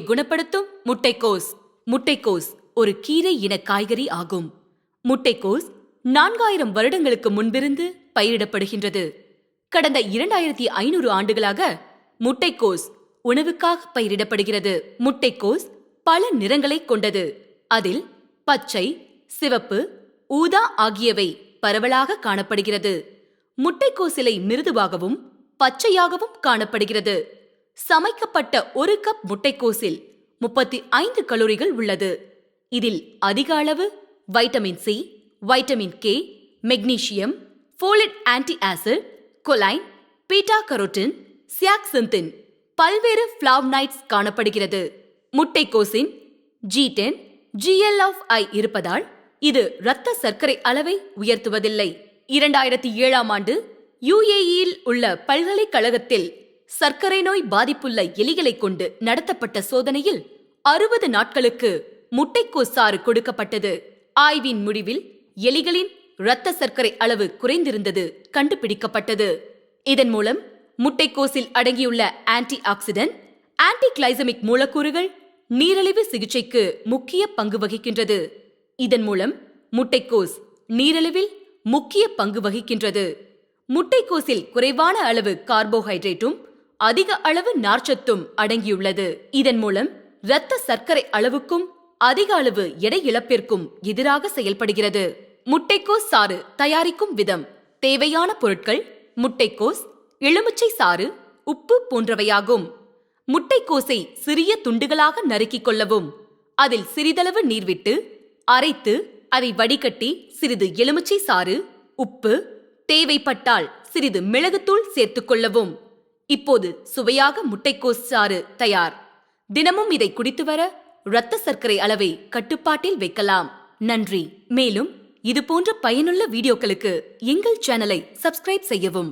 குணப்படுத்தும் முட்டைக்கோஸ். முட்டைக்கோஸ் ஒரு கீரை இன காய்கறி ஆகும். முட்டைக்கோஸ் நான்காயிரம் வருடங்களுக்கு முன்பிருந்து பயிரிடப்படுகின்றது. கடந்த இரண்டாயிரத்தி ஐநூறு ஆண்டுகளாக முட்டைக்கோஸ் உணவுக்காக பயிரிடப்படுகிறது. முட்டைக்கோஸ் பல நிறங்களை கொண்டது. அதில் பச்சை சிவப்பு ஊதா ஆகியவை பரவலாக காணப்படுகிறது. முட்டைக்கோசிலை மிருதுவாகவும் பச்சையாகவும் காணப்படுகிறது. சமைக்கப்பட்ட ஒரு கப் முட்டைக்கோசில் முப்பத்தி ஐந்து கலோரிகள் உள்ளது. இதில் அதிக அளவு vitamin C vitamin K magnesium folate anti acid choline beta carotene zeaxanthin பல்வேறு ஃபிளாவ்னைட்ஸ் காணப்படுகிறது. முட்டைக்கோசின் G ten GL of I இருப்பதால் இது இரத்த சர்க்கரை அளவை உயர்த்துவதில்லை. இரண்டாயிரத்தி ஏழாம் ஆண்டு யுஏஇயில் உள்ள பல்கலைக்கழகத்தில் சர்க்கரை நோய் பாதிப்புள்ள எலிகளை கொண்டு நடத்தப்பட்ட சோதனையில் அறுபது நாட்களுக்கு முட்டைக்கோஸ் சாறு கொடுக்கப்பட்டது. ஆய்வின் முடிவில் எலிகளின் இரத்த சர்க்கரை அளவு குறைந்திருந்தது கண்டுபிடிக்கப்பட்டது. இதன் மூலம் முட்டைக்கோஸில் அடங்கியுள்ள ஆன்டி ஆக்சிடென்ட் ஆன்டி கிளைசமிக் மூலக்கூறுகள் நீரிழிவு சிகிச்சைக்கு முக்கிய பங்கு வகிக்கின்றது. இதன் மூலம் முட்டைக்கோஸ் நீரிழிவில் முக்கிய பங்கு வகிக்கின்றது. முட்டைக்கோஸில் குறைவான அளவு கார்போஹைட்ரேட்டும் அதிக அளவு நார்ச்சத்தும் அடங்கியுள்ளது. இதன் மூலம் இரத்த சர்க்கரை அளவுக்கும் அதிக அளவு எடை இழப்பிற்கும் எதிராக செயல்படுகிறது. முட்டைக்கோஸ் சாறு தயாரிக்கும் விதம். தேவையான பொருட்கள் முட்டைக்கோஸ் எலுமிச்சை சாறு உப்பு போன்றவையாகும். முட்டைக்கோஸை சிறிய துண்டுகளாக நறுக்கிக் கொள்ளவும். அதில் சிறிதளவு நீர் விட்டு அரைத்து அதை வடிகட்டி சிறிது எலுமிச்சை சாறு உப்பு தேவைப்பட்டால் சிறிது மிளகுத்தூள் சேர்த்துக் கொள்ளவும். இப்போது சுவையாக முட்டைக்கோஸ் சாறு தயார். தினமும் இதை குடித்து வர இரத்த சர்க்கரை அளவை கட்டுப்பாட்டில் வைக்கலாம். நன்றி. மேலும் இதுபோன்ற பயனுள்ள வீடியோக்களுக்கு எங்கள் சேனலை சப்ஸ்கிரைப் செய்யவும்.